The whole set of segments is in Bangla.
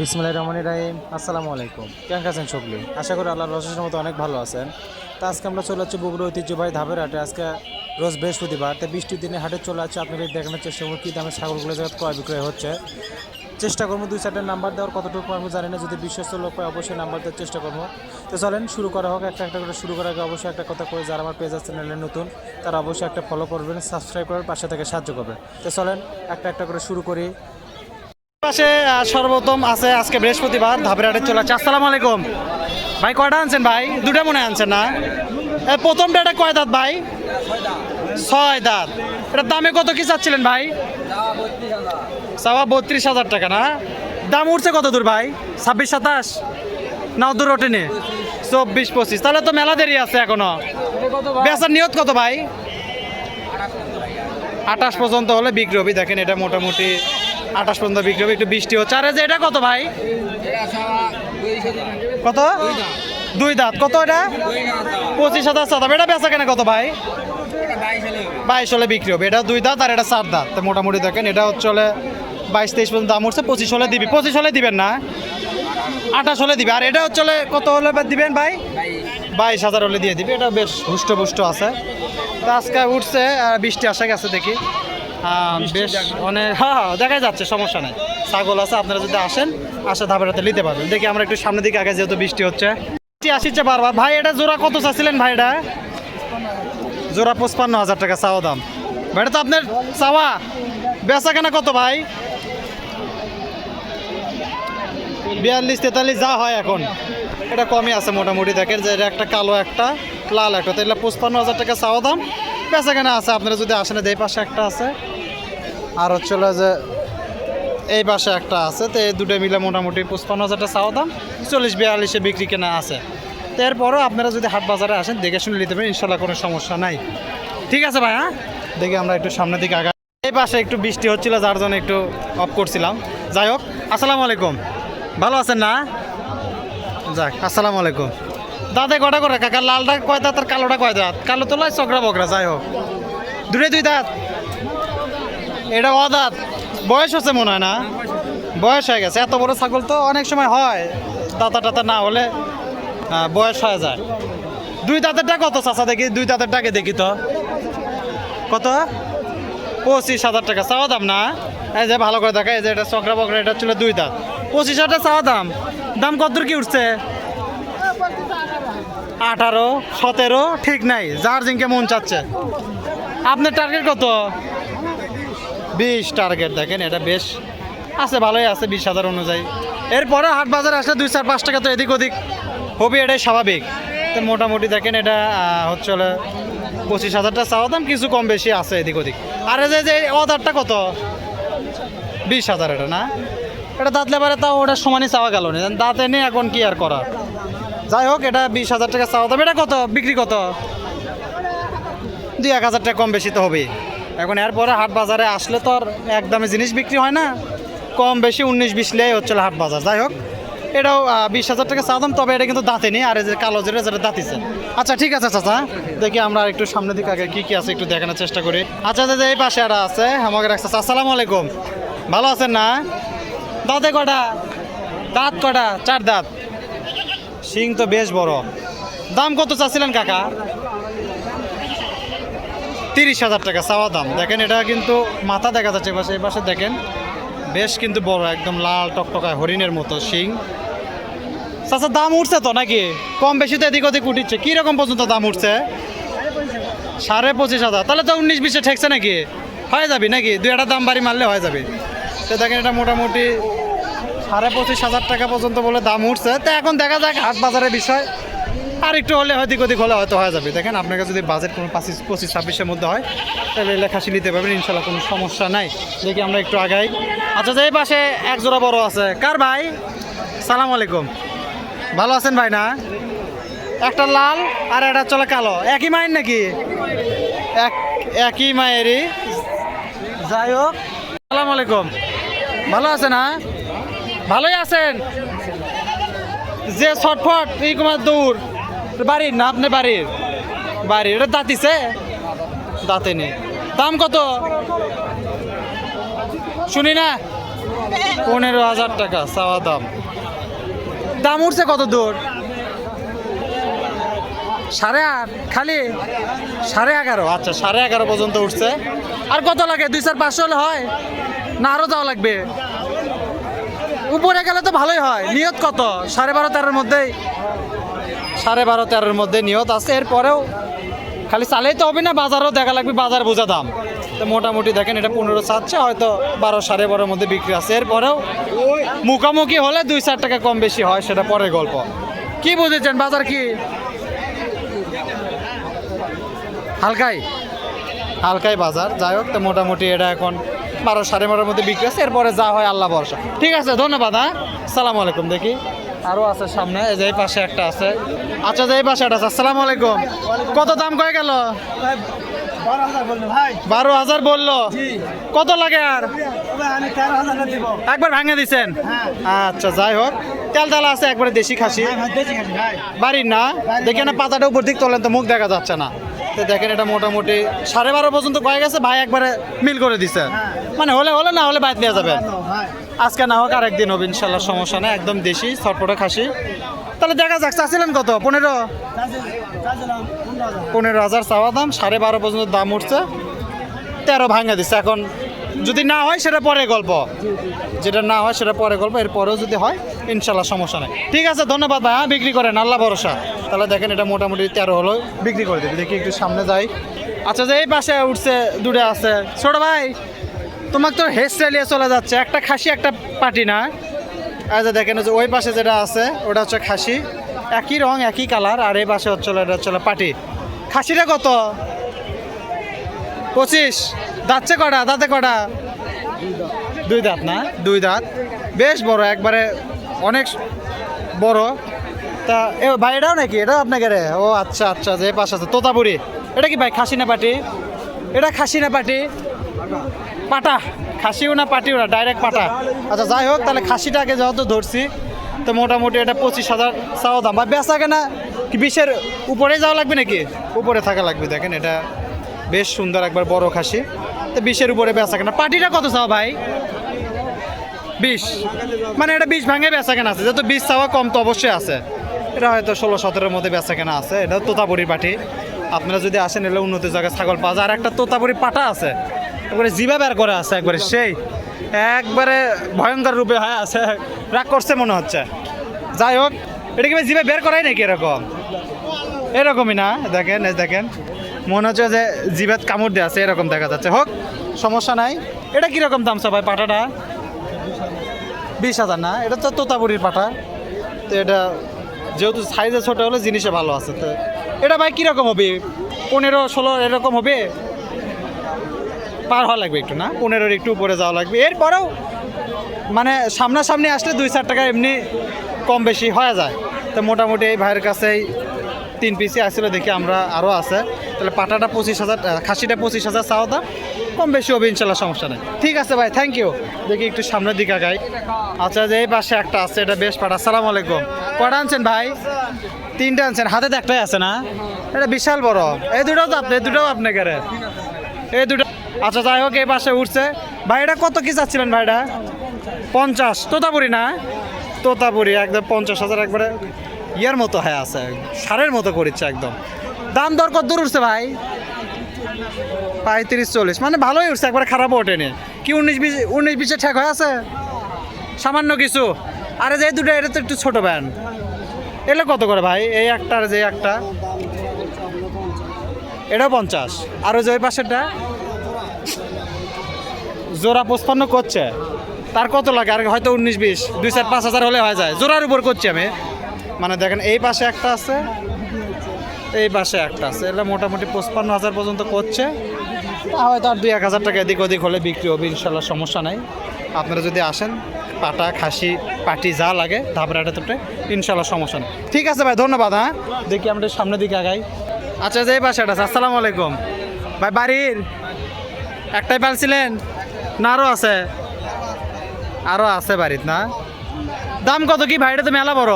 বিসমুল্লাহ রহমান রাহিম। আসসালামু আলাইকুম। কেমন আছেন সকলে? আশা করি আল্লাহর রসের মতো অনেক ভালো আছেন। তা আজকে আমরা চলে যাচ্ছি বগুড়া ঐতিহ্যবাহী ধাপের হাটে। আজকে রোজ বৃহস্পতিবার, তো বৃষ্টির দিনে হাটে চলে যাচ্ছে আপনাদের দেখানোর চেষ্টা করব কী দামে ছাগলগুলো জায়গা ক্রয় বিক্রয় হচ্ছে। চেষ্টা করব দুই চারটে নাম্বার দেওয়ার। কতটুকু পারব জানি না। যদি বিশ্বস্ত লোক পাই অবশ্যই নাম্বার দেওয়ার চেষ্টা করব। তো চলেন শুরু করা হোক। একটা একটা করে শুরু করার আগে অবশ্যই একটা কথা করে যারা আমার পেজ চ্যানেলে নতুন, তারা অবশ্যই একটা ফলো করবেন সাবস্ক্রাইব করার পাশে থেকে সাহায্য করবেন। তো চলেন একটা একটা করে শুরু করি। পাশে সর্বপ্রথম আছে আজকে বৃহস্পতিবার, ধাপের হাটে চলে আছে আসসালামু আলাইকুম। ভাই, কয়টা আনছেন ভাই? দুটা মনে আনছেন না? প্রথমটা এটা কয় দাঁত ভাই? ছয় দাঁত। এটার দামে কত কি চাচ্ছিলেন ভাই? সাবা বত্রিশ হাজার টাকা, না? দাম উঠছে কত দূর ভাই? ছাব্বিশ, সাতাশ? না, দূর ওঠেনি। চব্বিশ, পঁচিশ। তাহলে তো মেলা দেরি আছে এখনও। বেচার নিয়ত কত ভাই? আঠাশ পর্যন্ত হলে বিক্রি হবে। দেখেন এটা মোটামুটি আঠাশ পর্যন্ত বিক্রি হবে, একটু বৃষ্টি হচ্ছে। আর যে এটা কত ভাই? কত? দুই দাঁত। কত এটা? পঁচিশ হাজার সাতাম এটা বেচা কেন কত ভাই? বাইশ হলে বিক্রি হবে। এটা দুই দাঁত আর এটা চার দাঁত। মোটামুটি দেখেন, এটা হচ্ছে হলে বাইশ, তেইশ পর্যন্ত দাম উঠছে। পঁচিশ হলে দিবি। পঁচিশ হলে দিবেন না। আঠাশ হলে দিবে। আর এটা হচ্ছে কত হলে দিবেন ভাই? বাইশ হাজার হলে দিয়ে দিবে। এটা বেশ হুষ্ট পুষ্ট আছে। তো আজকে উঠছে বৃষ্টি আসা গেছে দেখি। বেশ অনেক হ্যাঁ হ্যাঁ দেখাই যাচ্ছে সমস্যা নেই। ছাগল আছে আপনারা যদি আসেন আসে ধাপেরাতে নিতে পারবেন। দেখি আমরা একটু সামনের দিকে আগে যেহেতু বৃষ্টি হচ্ছে। বৃষ্টি আসছে বারবার। ভাই এটা জোড়া কত চাচ্ছিলেন ভাই এটা? জোড়া পঁচপান্ন হাজার টাকা চাওয়া দাম। ভাই এটা তো আপনার চাওয়া। বেচা কেনা কত ভাই? বিয়াল্লিশ তেতাল্লিশ যা হয় এখন। এটা কমই আছে মোটামুটি দেখেন যে এটা একটা কালো একটা লাল একটা। তাহলে পঁচপান্ন হাজার টাকা চাওয়া দাম। বেচা কেনা আছে, আপনারা যদি আসেন, এই পাশে একটা আছে। আর হচ্ছে যে, এই পাশে একটা আছে, তো এই দুটো মিলে মোটামুটি পঁচপান্ন হাজারটা চাওয়া দাম, চল্লিশ বিয়াল্লিশে বিক্রি কেনা আছে। তো এরপরও আপনারা যদি হাট বাজারে আসেন, দেখে শুনে নিতে পারেন, ইনশাল্লাহ কোনো সমস্যা নাই। ঠিক আছে ভাই হ্যাঁ? দেখি আমরা একটু সামনের দিকে আগা এই পাশে একটু বৃষ্টি হচ্ছিল, যার জন্য একটু অফ করছিলাম। যাই হোক, আসসালামু আলাইকুম। ভালো আছেন না? যাক, আসসালামু আলাইকুম। দাদা কটা করে? কাকা, লালটা কয় দাঁত আর কালোটা কয় দাঁত? কালো তো লয়, চকরা বকরা, যাই হোক। দূরে দুই দাঁত। এটা অদাঁত বয়স হচ্ছে মনে হয় না? বয়স হয়ে গেছে। এত বড় ছাগল তো অনেক সময় হয়। দাঁতা টাতা না হলে বয়স হয়ে যায়। দুই দাঁতেরটা কত, চাচা দেখি? দুই দাঁতেরটাকে দেখি তো। কত? পঁচিশ হাজার টাকা চাওয়া দাম না? এই যে ভালো করে দেখা এই যে এটা চকরা বকরা, এটা ছিল দুই দাঁত। পঁচিশ হাজার চাওয়া দাম। দাম কত দূর কি উঠছে? আঠারো, সতেরো, ঠিক নাই, যার জিনকে মন চাচ্ছে। আপনার টার্গেট কত? বিশ টার্গেট দেখেন, এটা বেশ আছে, ভালোই আছে, বিশ হাজার অনুযায়ী। এরপরে হাট বাজারে আসলে দুই চার পাঁচ টাকা তো এদিক ওদিক হবে, এটাই স্বাভাবিক। তো মোটামুটি দেখেন, এটা হচ্ছে পঁচিশ হাজারটা চাওয়া দাম, কিছু কম বেশি আছে এদিক ওদিক। আর যে- যে অর্ডারটা কত? বিশ হাজার এটা, না? এটা দাঁত লেবারে তাও ওটা সমানই চাওয়া গেল না। দাঁতে নেই, এখন কি আর করা যাই হোক, এটা বিশ হাজার টাকা চাওয়া দাম। এটা কত? বিক্রি কত? দুই এক হাজার টাকা কম বেশি তো হবেই। এখন এরপরে হাট বাজারে আসলে তো আর একদমে জিনিস বিক্রি হয় না। কম বেশি উনিশ বিশ লেই হচ্ছিল হাট বাজার। যাই হোক, এটাও বিশ হাজার টাকা চাওয়াম তবে এটা কিন্তু দাঁতে নেই। আর এই যে কালো যেটা যেটা দাঁতিছে। আচ্ছা ঠিক আছে চাচা। দেখি আমরা একটু সামনের দিকে আগে কী কী আছে একটু দেখানোর চেষ্টা করি। আচ্ছা দাদা এই পাশে আর আছে। আমাকে রাখছে। আসসালামু আলাইকুম। ভালো আছেন না? দাঁতে কটা? দাঁত কটা? চার দাঁত। শিং তো বেশ বড়। দাম কত চাচ্ছিলেন কাকা? তিরিশ হাজার টাকা চাওয়া দাম। দেখেন, এটা কিন্তু মাথা দেখা যাচ্ছে, এপাশে এই পাশে দেখেন। বেশ কিন্তু বড়, একদম লাল টকটকায় হরিণের মতো শিং। চাচা, দাম উঠছে তো নাকি? কম বেশি তো এদিক ওদিক উঠিচ্ছে। কীরকম পর্যন্ত দাম উঠছে? সাড়ে পঁচিশ হাজার। তাহলে তো উনিশ বিশে ঠেকছে নাকি? হয়ে যাবে নাকি? দুই একটা দাম বাড়ি মারলে হয়ে যাবে। তো দেখেন, এটা মোটামুটি সাড়ে পঁচিশ হাজার টাকা পর্যন্ত বলে দাম উঠছে। তো এখন দেখা যাক হাট বাজারের বিষয়। আর একটু হলে হয়তো ওদিক হলে হয়তো হয়ে যাবে। দেখেন আপনাকে যদি বাজেট কোনো পঁচিশ পঁচিশ, ছাব্বিশের মধ্যে হয়, তাহলে লেখাশি নিতে পারবেন, ইনশাল্লাহ কোনো সমস্যা নাই। দেখি আমরা একটু আগাই। আচ্ছা যে এই পাশে এক জোড়া বড় আছে। কার ভাই? সালাম আলাইকুম। ভালো আছেন ভাই না? একটা লাল আর একটা চলে কালো। একই মায়ের নাকি? এক, একই মায়েরই। যাই হোক। সালাম আলাইকুম। ভালো আছে না ভালোই আছেন? যে ছটফট, এই কুমার দৌড়। বাড়ির না আপনি বাড়ির বাড়ির এটা দাঁতিছে দাঁতে নেই। দাম কত? শুনি না। পনেরো হাজার টাকা, চাওয়া দাম। দাম উঠছে কত দূর? সাড়ে আট, খালি? সাড়ে এগারো আচ্ছা সাড়ে এগারো পর্যন্ত উঠছে। আর কত লাগে? দুই চার পাঁচশো হলে হয়? না আরও যাওয়া লাগবে। উপরে গেলে তো ভালোই হয়। নিয়ত কত? সাড়ে বারো তেরোর মধ্যেই? সাড়ে বারো তেরোর মধ্যে নিয়ত আছে। এরপরেও খালি চালেই তো হবে না বাজারও দেখা লাগবে বাজার বোঝা দাম। তো মোটামুটি দেখেন এটা পনেরো চাচ্ছে হয়তো বারো সাড়ে বারোর মধ্যে বিক্রি আছে। এরপরেও মুখামুখি হলে দুই চার টাকা কম বেশি হয় সেটা পরের গল্প। কি বুঝেছেন? বাজার কি? হালকাই? হালকাই বাজার। যাই হোক তো মোটামুটি এটা এখন বারো, সাড়ে বারোর মধ্যে বিক্রি আছে এরপরে যা হয় আল্লাহ ভরসা। ঠিক আছে, ধন্যবাদ হ্যাঁ? সালাম আলাইকুম, দেখি। আরও আছে সামনে, এই যে এই পাশে একটা আছে। আচ্ছা যে এই পাশে একটা আছে, আসসালামু আলাইকুম। কত দাম কয়ে গেল? বারো হাজার বলল। কত লাগে আর? একবার ভাঙে দিচ্ছেন আচ্ছা যাই হোক। তেল তেল আছে, একবারে দেশি খাসি। বাড়ির না? দেখে না, পাতাটা উপর দিক তোলেন তো মুখ দেখা যাচ্ছে না। তো দেখেন এটা মোটামুটি সাড়ে বারো পর্যন্ত কয়ে গেছে, ভাই একবারে মিল করে দিছে। মানে হলে হলে না হলে বাইর নিয়ে যাবে। আজকে না হোক আর একদিন হবে, ইনশাল্লাহ সমস্যা নেই, একদম দেশি, ছটপটে খাসি। তাহলে দেখা যাক চাচ্ছিলেন কত? পনেরো? পনেরো হাজার চাওয়া দাম, সাড়ে বারো পর্যন্ত দাম উঠছে। তেরো ভাঙা দিচ্ছে এখন যদি না হয়, সেটা পরে গল্প। যেটা না হয়, সেটা পরে গল্প। এরপরেও যদি হয়, ইনশাল্লাহ সমস্যা নেই। ঠিক আছে, ধন্যবাদ ভাই হ্যাঁ বিক্রি করেন, আল্লাহ ভরসা। তাহলে দেখেন, এটা মোটামুটি তেরো হলো, বিক্রি করে দেবে। দেখি একটু সামনে যাই। আচ্ছা যে এই পাশে উঠছে, দূরে আছে। ছোট ভাই তোমার তো হেয়ার স্টাইলিয়ে চলে যাচ্ছে। একটা খাসি, একটা পাটি না? আচ্ছা দেখেন যে ওই পাশে যেটা আছে, ওটা হচ্ছে খাসি। একই রং, একই কালার, আর এই পাশে হচ্ছে, এটা হচ্ছে পাটি। খাসিটা কত? পঁচিশ। দাঁতছে কটা দাঁতে কটা দুই দাঁত না? দুই দাঁত। বেশ বড়, একবারে অনেক বড়। তা, এ ভাই, এটাও নাকি? এটাও আপনাকে রে? ও আচ্ছা আচ্ছা যে পাশে আছে, তোতাপুরি। এটা কি ভাই, খাসি না পাটি? এটা খাসি না পাটি? পাটা। খাসিও না, পাটিও না, ডাইরেক্ট পাটা। আচ্ছা যাই হোক, তাহলে খাসিটাকে যেহেতু ধরছি, তো মোটামুটি এটা পঁচিশ হাজার চাওয়া দাম। বা বেচা কেনা কি বিশের উপরে যাওয়া লাগবে নাকি? উপরে থাকা লাগবে, দেখেন, এটা বেশ সুন্দর একবার বড় খাসি। বিশের উপরে বেচা কেনা। পাটিটা কত চাও ভাই? বিশ। মানে এটা বিশ ভাঙে বেচা কেনা আছে। যেহেতু বিশ চাওয়া কম তো অবশ্যই আছে। এটা হয়তো ষোলো, সতেরোর মধ্যে বেচা কেনা আছে। এটা তোতাপুরির পাটি আপনারা যদি আসেন, এলে উন্নত জায়গায় ছাগল পাওয়া যায়। আর একটা তোতাপুরি পাটা আছে। একবারে জিভা বের করে আছে, একবারে সেই। একবারে ভয়ঙ্কর রূপে হয়ে আছে। রাগ করছে মনে হচ্ছে। যাই হোক, এটা কি জিভে বের করাই নাকি এরকম? এরকমই না? দেখেন দেখেন। মনে হচ্ছে যে জিভেত কামড় দেওয়া আছে, এরকম দেখা যাচ্ছে। হোক, সমস্যা নাই। এটা কীরকম দাম সবাই পাটাটা? বিশ হাজার না? এটা তো তোতাপুরির পাটা। তো এটা যেহেতু সাইজে ছোটো হলে জিনিসে ভালো আছে তো। এটা ভাই কীরকম হবে? পনেরো, ষোলো, এরকম হবে? পার হওয়া লাগবে একটু না? পনেরোর একটু উপরে যাওয়া লাগবে। এরপরেও মানে সামনাসামনি আসলে দুই চার টাকা এমনি কম বেশি হয়ে যায়। তো মোটামুটি এই ভাইয়ের কাছেই তিন পিসি আসলে দেখি আমরা আরও আছে। তাহলে পাটাটা পঁচিশ হাজার খাসিটা পঁচিশ হাজার চাওয়া দাম, কম বেশি হবে ইনশাল্লাহ, সমস্যা নেই। ঠিক আছে ভাই থ্যাংক ইউ দেখি একটু সামনের দিকে গাই আচ্ছা যে এই পাশে একটা আছে, এটা বেশ পাটা, আসসালামু আলাইকুম। কটা আনছেন ভাই? তিনটা আনছেন। হাতে তো একটাই আছে না? এটা বিশাল বড়। এই দুটাও তো আপনি দুটাও আপনাকে এই দুটো আচ্ছা যাই হোক, এই পাশে উঠছে। ভাই, এটা কত কি চাচ্ছিলেন ভাইটা পঞ্চাশ। তোতাপুরি না? তোতাপুরি, একদম পঞ্চাশ হাজার একবারে। ইয়ার মতো হয়ে আছে, সারের মতো করেছে একদম। দাম দর কত দূর উঠছে ভাই? পঁয়ত্রিশ, চল্লিশ। মানে ভালোই উঠছে, একবারে খারাপও ওঠেনি। কি উনিশ বিশ, উনিশ বিশে ঠেক হয়ে আছে? সামান্য কিছু। আরে যে দুটো, এটা তো একটু ছোট ব্যান এগুলো কত করে ভাই? এই একটা আর যে একটা। এটাও পঞ্চাশ। আর ওই যে ওই পাশেরটা? জোড়া পঁচপান্ন করছে। তার কত লাগে? আর হয়তো উনিশ বিশ, দুই চার পাঁচ হাজার হলে হয়ে যায়। জোড়ার উপর করছি আমি। মানে দেখেন, এই পাশে একটা আছে, এই পাশে একটা আছে। এটা মোটামুটি পঁচপান্ন হাজার পর্যন্ত করছে। হয়তো আর দুই এক হাজার টাকা এদিক ওদিক হলে বিক্রি হবে, ইনশাল্লাহ সমস্যা নাই। আপনারা যদি আসেন, পাটা, খাসি, পাটি যা লাগে ধাবরাটা তোপটে ইনশাল্লাহ সমস্যা নেই। ঠিক আছে ভাই, ধন্যবাদ হ্যাঁ? দেখি আমরা সামনের দিকে আগাই। আচ্ছা যে এই পাশে আছে, আসসালামু আলাইকুম। ভাই, বাড়ির? একটাই পালছিলেন? না আরও আছে? আরও আছে বাড়ির, না? দাম কত কি ভাই? এটা তো মেলা বড়।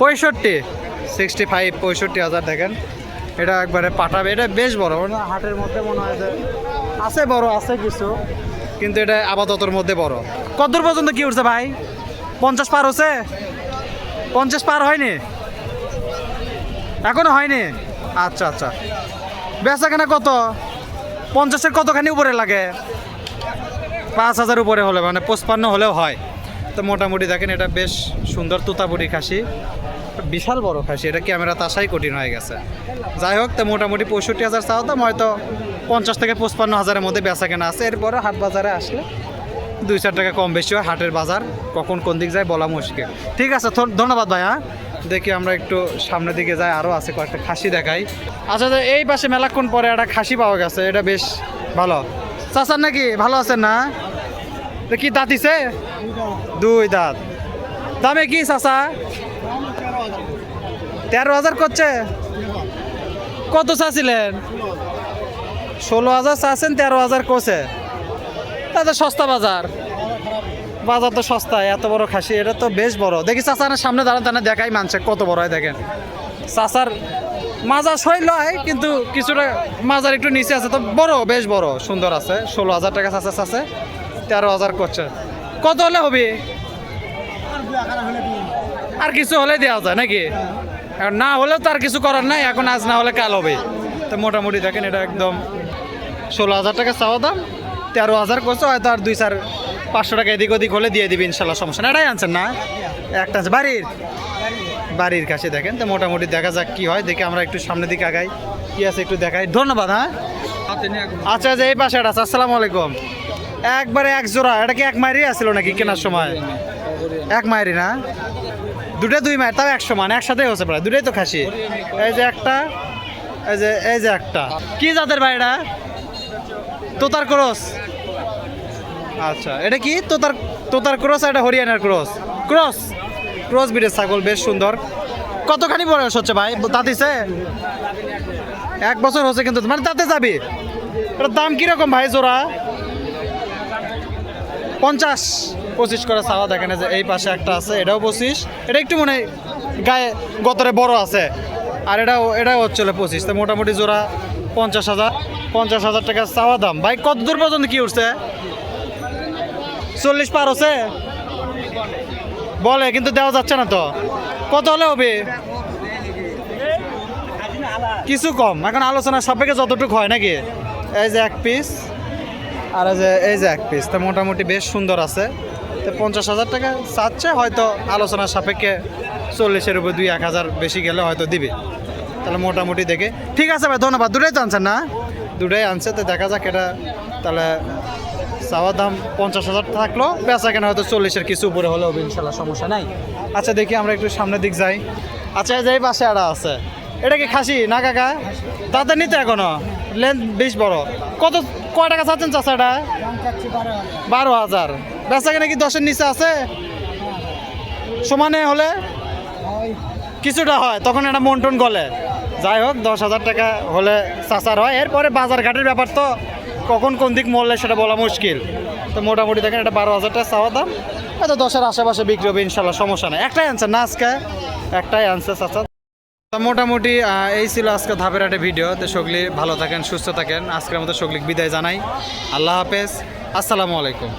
পঁয়ষট্টি। সিক্সটি ফাইভ পঁয়ষট্টি হাজার দেখেন। এটা একবারে পাঠাবে। এটা বেশ বড় হাটের মধ্যে মনে হয় যে আছে বড়, আছে কিছু, কিন্তু এটা আপাততর মধ্যে বড়। কত দূর পর্যন্ত কি উঠছে ভাই? পঞ্চাশ পার হচ্ছে? পঞ্চাশ পার হয়নি? এখনও হয়নি? আচ্ছা আচ্ছা। বেচা কেনা কত? পঞ্চাশের কতখানি উপরে লাগে? পাঁচ হাজার উপরে হলে মানে পঁচপান্ন হলেও হয়। তো মোটামুটি দেখেন, এটা বেশ সুন্দর তুতাপুরি খাসি। বিশাল বড় খাসি, এটা ক্যামেরা আসাই কঠিন হয়ে গেছে। যাই হোক, তো মোটামুটি পঁয়ষট্টি হাজার চাওয়া দাম হয়তো পঞ্চাশ থেকে পঁচপান্ন হাজারের মধ্যে বেচা কেনা আছে। এরপরে হাট বাজারে আসলে দুই চার টাকা কম বেশি হয়, হাটের বাজার কখন কোন দিক যায় বলা মুশকিল। ঠিক আছে ধন্যবাদ ভাই হ্যাঁ? দেখি আমরা একটু সামনের দিকে যাই আরও আছে কয়েকটা খাসি দেখাই। আচ্ছা এই পাশে মেলাক্ষণ পরে একটা খাসি পাওয়া গেছে, এটা বেশ ভালো। চাচার নাকি, ভালো আছেন না? কি দাঁতিছে দুই দাঁত। দামে কি চাচা? তেরো হাজার করছে? কত চাচ্ছিলেন? ষোলো হাজার চাচ্ছেন, তেরো হাজার কোসে তাতে সস্তা বাজার। বাজার তো সস্তা, এত বড় খাসি, এটা তো বেশ বড়। দেখি চাচার সামনে দাঁড়ান দাঁড়ান, দেখাই মানছে কত বড় হয় দেখেন। চাচার মাজার সই লয় কিন্তু কিছুটা মাজার একটু নিচে আছে, তো বড়, বেশ বড়, সুন্দর আছে। ষোলো হাজার টাকা চাচা চাচে তেরো হাজার করছে। কত হলে হবে? আর কিছু হলে দেওয়া যায় নাকি? আর না হলেও তার কিছু করার নাই এখন আজ না হলে কাল হবে। তো মোটামুটি দেখেন এটা একদম ষোলো হাজার টাকা চাওয়া দাম তেরো হাজার করছে হয়তো আর দুই চার পাঁচশো টাকা এদিক ওদিক হলে দিয়ে দিবি ইনশাল্লাহ সমস্যা না এটাই আনছেন না? একটা আছে বাড়ির? বাড়ির কাছে দেখেন তো মোটামুটি দেখা যাক কি হয়। দেখে আমরা একটু সামনের দিকে আগাই কি আছে একটু দেখাই। ধন্যবাদ হ্যাঁ? আচ্ছা যে এই পাশে আছে আসসালামু আলাইকুম। একবারে এক জোড়া। এটা কি এক মায়েরই আসছিল নাকি কেনার সময়? এক মায়েরই না? দুটো দুই মায়ের তাও একশো মান একসাথে হচ্ছে প্রায় দুটোই তো খাসি। এই যে একটা, এই যে এই যে একটা। কি জাতের ভাই এটা? তোতার ক্রস। আচ্ছা এটা কি? তোতার তোতার ক্রস আর এটা হরিয়ানার ক্রস? ক্রস? ক্রস বিটের ছাগল, বেশ সুন্দর। কতখানি বয়স হচ্ছে ভাই? দাঁতিছে এক বছর হচ্ছে কিন্তু মানে তাতে যাবি। এটার দাম কীরকম ভাই জোড়া? পঞ্চাশ পঁচিশ করে চাওয়া দেখেন যে এই পাশে একটা আছে, এটাও পঁচিশ। এটা একটু মনে গায়ে গতরে বড় আছে। আর এটাও এটাও হচ্ছিল পঁচিশ। তো মোটামুটি জোড়া পঞ্চাশ হাজার পঞ্চাশ হাজার টাকা চাওয়া দাম। ভাই, কত দূর পর্যন্ত কি উঠছে? চল্লিশ পার হচ্ছে? বলে, কিন্তু দেওয়া যাচ্ছে না তো। কত হলে হবে? কিছু কম। এখন আলোচনা সাপেক্ষে যতটুকু হয় নাকি? এই যে এক পিস আর যে, এই যে এক পিস তো মোটামুটি বেশ সুন্দর আছে। তো পঞ্চাশ হাজার টাকা চাচ্ছে, হয়তো আলোচনার সাপেক্ষে চল্লিশের উপর দুই এক হাজার বেশি গেলে হয়তো দিবে। তাহলে মোটামুটি দেখে। ঠিক আছে ভাই, ধন্যবাদ। দুটাই তো আনছেন না? দুটাই আনছে, তো দেখা যাক এটা, তাহলে চাওয়ার দাম পঞ্চাশ হাজার থাকল, বেচা কেনা হয়তো চল্লিশের কিছু উপরে হলেও ইনশাল্লাহ সমস্যা নাই। আচ্ছা দেখি আমরা একটু সামনের দিক যাই। আচ্ছা এই যে এই পাশে আড়া আছে। এটা কি খাসি? না, কাকা? তাতে নিতে এখনও? লেন্থ বেশ বড়। কত, কয় টাকা চাচ্ছেন চাষাটা বারো হাজার। বেচা কেনা কি দশের নিচে আছে? সমানে হলে? কিছুটা হয়, তখন একটা মন্টন গলে। যাই হোক, দশ হাজার টাকা হলে চাচার হয়। এরপরে বাজার ঘাটের ব্যাপার তো কখন কোন দিক মরলে সেটা বলা মুশকিল। তো মোটামুটি দেখেন, এটা বারো হাজার টাকা চাওয়া দাম। হয়তো দশের আশেপাশে বিক্রি হবে, ইনশাল্লাহ সমস্যা নেই। একটাই আনছে না আজকে, একটাই আনছে চাচা। তো মোটামুটি এই ছিল আজকে ধাপের একটা ভিডিও তো সগলি, ভালো থাকেন, সুস্থ থাকেন। আজকের মতো সগলিক বিদায় জানাই। আল্লাহ হাফেজ। আসসালামু আলাইকুম।